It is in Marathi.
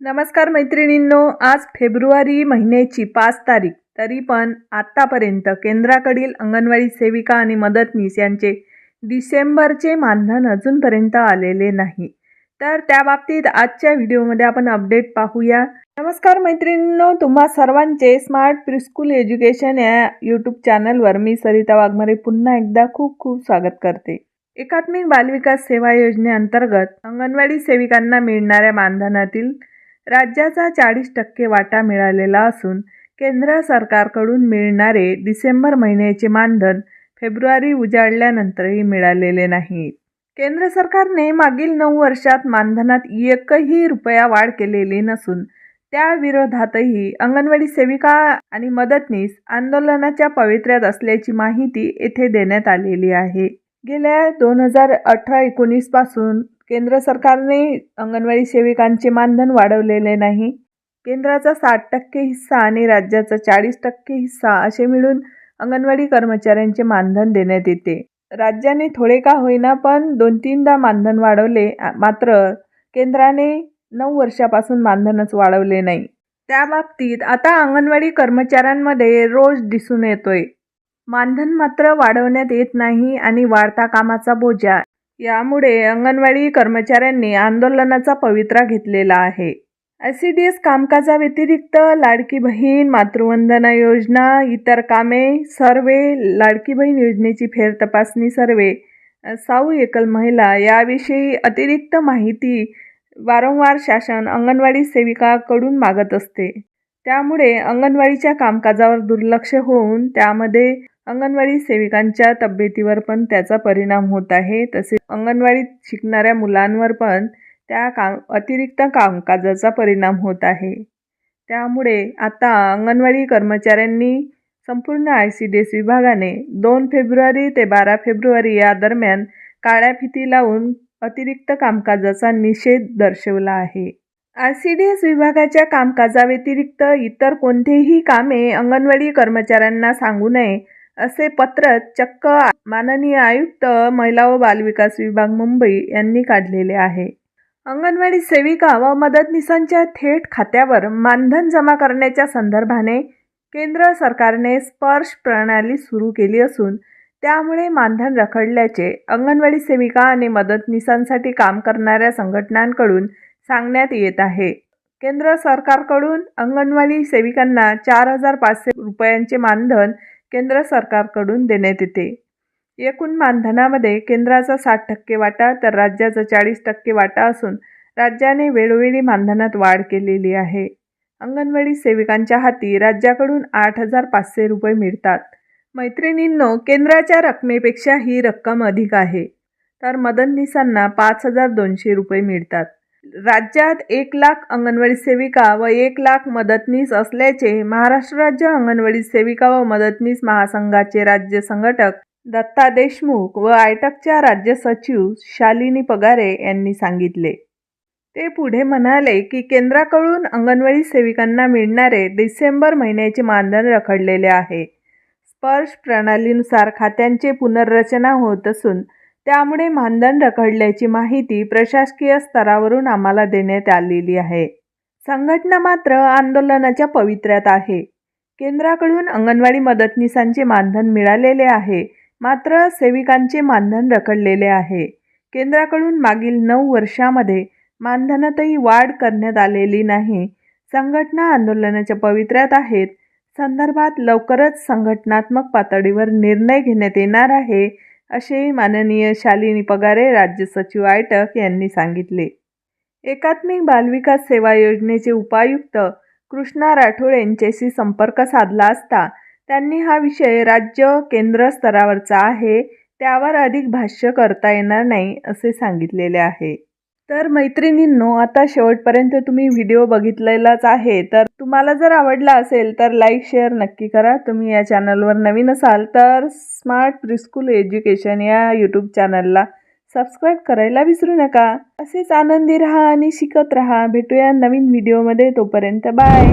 नमस्कार मैत्रिणींनो आज फेब्रुवारी महिन्याची पाच तारीख. तरी पण आत्तापर्यंत केंद्राकडील अंगणवाडी सेविका आणि मदतनीस यांचे डिसेंबरचे मानधन अजूनपर्यंत आलेले नाही. तर त्या बाबतीत आजच्या व्हिडिओमध्ये आपण अपडेट पाहूया. नमस्कार मैत्रिणींनो तुम्हा सर्वांचे स्मार्ट प्रिस्कूल एज्युकेशन या यूट्यूब चॅनलवर मी सरिता वाघमारे पुन्हा एकदा खूप खूप स्वागत करते. एकात्मिक बालविकास सेवा योजनेअंतर्गत अंगणवाडी सेविकांना मिळणाऱ्या मानधनातील राज्याचा चाळीस टक्के वाटा मिळालेला असून केंद्र सरकारकडून मिळणारे डिसेंबर महिन्याचे मानधन फेब्रुवारी उजाडल्यानंतरही मिळालेले नाही. केंद्र सरकारने मागील नऊ वर्षात मानधनात एकही रुपया वाढ केलेली नसून त्या विरोधातही अंगणवाडी सेविका आणि मदतनीस आंदोलनाच्या पवित्र्यात असल्याची माहिती येथे देण्यात आलेली आहे. गेल्या दोन हजार अठरा एकोणीसपासून केंद्र सरकारने अंगणवाडी सेविकांचे मानधन वाढवलेले नाही. केंद्राचा साठ टक्के हिस्सा आणि राज्याचा चाळीस टक्के हिस्सा असे मिळून अंगणवाडी कर्मचाऱ्यांचे मानधन देण्यात येते. राज्याने थोडे का होईना पण दोन तीनदा मानधन वाढवले मात्र केंद्राने नऊ वर्षापासून मानधनच वाढवले नाही. त्या बाबतीत आता अंगणवाडी कर्मचाऱ्यांमध्ये रोज दिसून येतोय. मानधन मात्र वाढवण्यात येत नाही आणि वाढता कामाचा बोजा यामुळे अंगणवाडी कर्मचाऱ्यांनी आंदोलनाचा पवित्रा घेतलेला आहे. आय सी डी एस कामकाजाव्यतिरिक्त लाडकी बहीण मातृवंदना योजना इतर कामे सर्वे लाडकी बहीण योजनेची फेरतपासणी सर्वे साऊ एकल महिला याविषयी अतिरिक्त माहिती वारंवार शासन अंगणवाडी सेविकाकडून मागत असते. त्यामुळे अंगणवाडीच्या कामकाजावर दुर्लक्ष होऊन त्यामध्ये अंगणवाडी सेविकांच्या तब्येतीवर पण त्याचा परिणाम होत आहे. तसेच अंगणवाडीत शिकणाऱ्या मुलांवर पण त्या काम अतिरिक्त कामकाजाचा परिणाम होत आहे. त्यामुळे आता अंगणवाडी कर्मचाऱ्यांनी संपूर्ण आय सी डी एस विभागाने दोन फेब्रुवारी ते बारा फेब्रुवारी या दरम्यान काळ्या फिती लावून अतिरिक्त कामकाजाचा निषेध दर्शवला आहे. आय सी डी एस विभागाच्या कामकाजाव्यतिरिक्त इतर कोणतेही कामे अंगणवाडी कर्मचाऱ्यांना सांगू नये असे पत्र चक्क माननीय आयुक्त महिला व बालविकास विभाग मुंबई यांनी काढलेले आहे. अंगणवाडी सेविका व मदतनीसांच्या थेट खात्यावर मानधन जमा करण्याच्या संदर्भाने केंद्र सरकारने स्पर्श प्रणाली सुरू केली असून त्यामुळे मानधन रखडल्याचे अंगणवाडी सेविका आणि मदतनीसांसाठी काम करणाऱ्या संघटनांकडून सांगण्यात येत आहे. केंद्र सरकारकडून अंगणवाडी सेविकांना चार हजार पाचशे रुपयांचे मानधन केंद्र सरकारकडून देण्यात येते. एकूण मानधनामध्ये केंद्राचा साठ टक्के वाटा तर राज्याचा चाळीस टक्के वाटा असून राज्याने वेळोवेळी मानधनात वाढ केलेली आहे. अंगणवाडी सेविकांच्या हाती राज्याकडून आठ हजार पाचशे रुपये मिळतात. मैत्रिणींनो केंद्राच्या रकमेपेक्षा ही रक्कम अधिक आहे. तर मदतनीसांना पाच हजार दोनशे रुपये मिळतात. राज्यात एक लाख अंगणवाडी सेविका व एक लाख मदतनीस असल्याचे महाराष्ट्र राज्य अंगणवाडी सेविका व मदतनीस महासंघाचे राज्य संघटक दत्ता देशमुख व आयटकच्या राज्य सचिव शालिनी पगारे यांनी सांगितले. ते पुढे म्हणाले की केंद्राकडून अंगणवाडी सेविकांना मिळणारे डिसेंबर महिन्याचे मानधन रखडलेले आहे. स्पर्श प्रणालीनुसार खात्यांचे पुनर्रचना होत असून त्यामुळे मानधन रखडल्याची माहिती प्रशासकीय स्तरावरून आम्हाला देण्यात आलेली आहे. संघटना मात्र आंदोलनाच्या पवित्र्यात आहे. केंद्राकडून अंगणवाडी मदतनीसांचे मानधन मिळालेले आहे. मात्र सेविकांचे मानधन रखडलेले आहे. केंद्राकडून मागील नऊ वर्षामध्ये मानधनातही वाढ करण्यात आलेली नाही. संघटना आंदोलनाच्या पवित्र्यात आहेत. संदर्भात लवकरच संघटनात्मक पातळीवर निर्णय घेण्यात येणार आहे. असे माननीय शालिनी पगारे राज्य सचिव आयटक यांनी सांगितले. एकात्मिक बालविकास सेवा योजनेचे उपायुक्त कृष्णा राठोड यांच्याशी संपर्क साधला असता त्यांनी हा विषय राज्य केंद्र स्तरावरचा आहे त्यावर अधिक भाष्य करता येणार नाही असे सांगितलेले आहे. तर मैत्रिणींनो आता शेवटपर्यंत तुम्ही व्हिडिओ बघितलेलाच आहे. तर तुम्हाला जर आवडला असेल तर लाईक शेअर नक्की करा. तुम्ही या चॅनलवर नवीन असाल तर स्मार्ट प्रिस्कूल एज्युकेशन या यूट्यूब चॅनलला सबस्क्राईब करायला विसरू नका. असेच आनंदी राहा आणि शिकत राहा. भेटूया नवीन व्हिडिओमध्ये. तोपर्यंत बाय.